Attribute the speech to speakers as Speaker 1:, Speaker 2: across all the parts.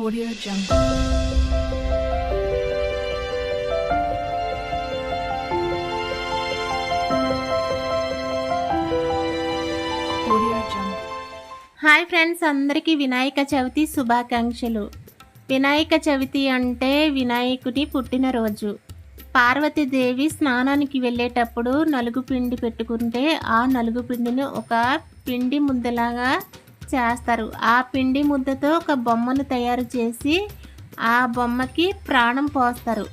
Speaker 1: Audio Jungle. Audio Jungle.
Speaker 2: Hi friends అందరికీ వినాయక చవితి శుభాకాంక్షలు వినాయక చవితి అంటే వినాయకుడి పుట్టినరోజు పార్వతీదేవి స్నానానికి వెళ్ళేటప్పుడు నలుగు పిండి పెట్టుకుంటే ఆ నలుగు పిండిని ఒక పిండి ముద్దలాగా చేస్తారు. ఆ పిండి ముద్దతో ఒక బొమ్మను తయారు చేసి ఆ బొమ్మకి ప్రాణం పోస్తారు.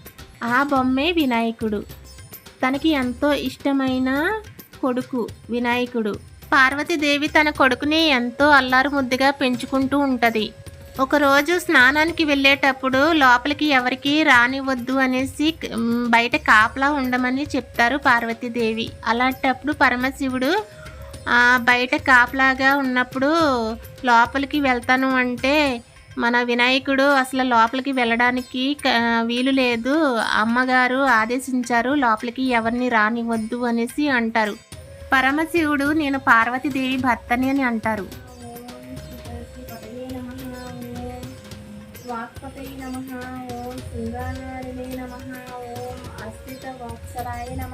Speaker 2: ఆ బొమ్మే వినాయకుడు. తనకి ఎంతో ఇష్టమైన కొడుకు వినాయకుడు. పార్వతీదేవి తన కొడుకుని ఎంతో అల్లారు ముద్దుగా పెంచుకుంటూ ఉంటుంది. ఒకరోజు స్నానానికి వెళ్ళేటప్పుడు లోపలికి ఎవరికి రానివద్దు అనేసి బయట కాపలా ఉండమని చెప్తారు పార్వతీదేవి. అలాంటప్పుడు పరమశివుడు బయట కాపలాగా ఉన్నప్పుడు లోపలికి వెళ్తాను అంటే మన వినాయకుడు అసలు లోపలికి వెళ్ళడానికి వీలు లేదు. అమ్మగారు ఆదేశించారు లోపలికి ఎవరిని రానివద్దు అనేసి అంటారు. పరమశివుడు నేను పార్వతీదేవి భర్తని అని అంటారు. వాక్పతయ నమ ఓం సింగానారిణే నమ ఓం అస్తిత వాత్సరాయ నమ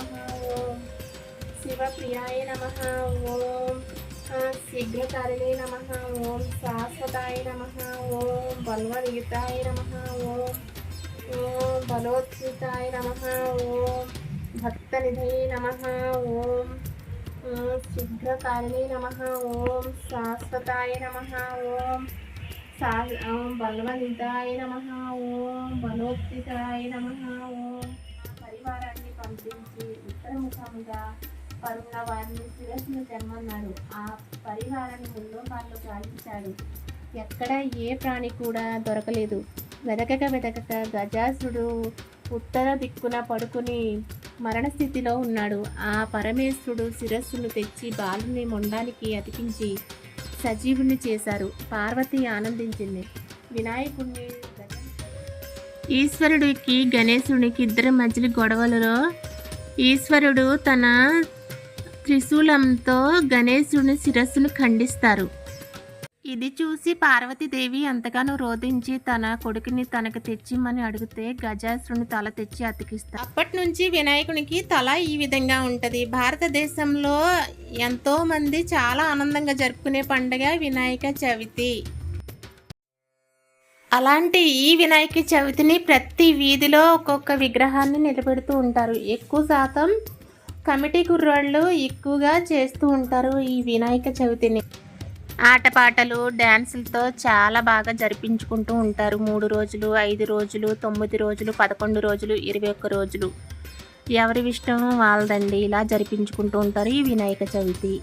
Speaker 2: శివప్రియాయ నమ ఓం ఆ, శీఘ్రకారిణే నమ ఓం శాశ్వతాయ నమ ఓం బల్వనియుతాయ నమ ఓం ఓం బలోత్సితాయ నమ ఓం భక్తనిధయే నమ ఓం ఓం శీఘ్రకారిణే నమ ఓం శాశ్వతాయ నమ ఓం సా ఓం బలవనితాయ నమ ఓం బలోత్సితాయ నమ ఓం పరివారాన్ని పంపించి ఉత్తరముఖముగా పరున్న వారిని శిరస్సును తెమ్మన్నాడు ఆ పరివారాన్ని ముల్లోకాల్లో గాలించాడు ఎక్కడ ఏ ప్రాణి కూడా దొరకలేదు. వెదకక వెదకక గజాసుడు ఉత్తర దిక్కున పడుకుని మరణస్థితిలో ఉన్నాడు. ఆ పరమేశ్వరుడు శిరస్సును తెచ్చి బాలుని మొండానికి అతికించి సజీవుని చేశారు. పార్వతి ఆనందించింది. వినాయకుడిని ఈశ్వరుడికి గణేశునికి ఇద్దరి మధ్యలో గొడవలలో ఈశ్వరుడు తన త్రిశూలంతో గణేశుని శిరస్సును ఖండిస్తారు. ఇది చూసి పార్వతీదేవి ఎంతగానో రోధించి తన కొడుకుని తనకు తెచ్చిమ్మని అడిగితే గజాసురుని తల తెచ్చి అతికిస్తారు అప్పటి నుంచి వినాయకునికి తల ఈ విధంగా ఉంటుంది. భారతదేశంలో ఎంతో మంది చాలా ఆనందంగా జరుపుకునే పండుగ వినాయక చవితి. అలాంటి ఈ వినాయక చవితిని ప్రతి వీధిలో ఒక్కొక్క విగ్రహాన్ని నిలబెడుతూ ఉంటారు. ఎక్కువ శాతం కమిటీ కుర్రాళ్ళు ఎక్కువగా చేస్తూ ఉంటారు ఈ వినాయక చవితిని. ఆటపాటలు డ్యాన్సులతో చాలా బాగా జరిపించుకుంటూ ఉంటారు. మూడు రోజులు ఐదు రోజులు తొమ్మిది రోజులు పదకొండు రోజులు ఇరవై ఒక్క రోజులు. ఎవరి ఇష్టం వాళ్ళదండి. ఇలా జరిపించుకుంటూ ఉంటారు ఈ వినాయక చవితి.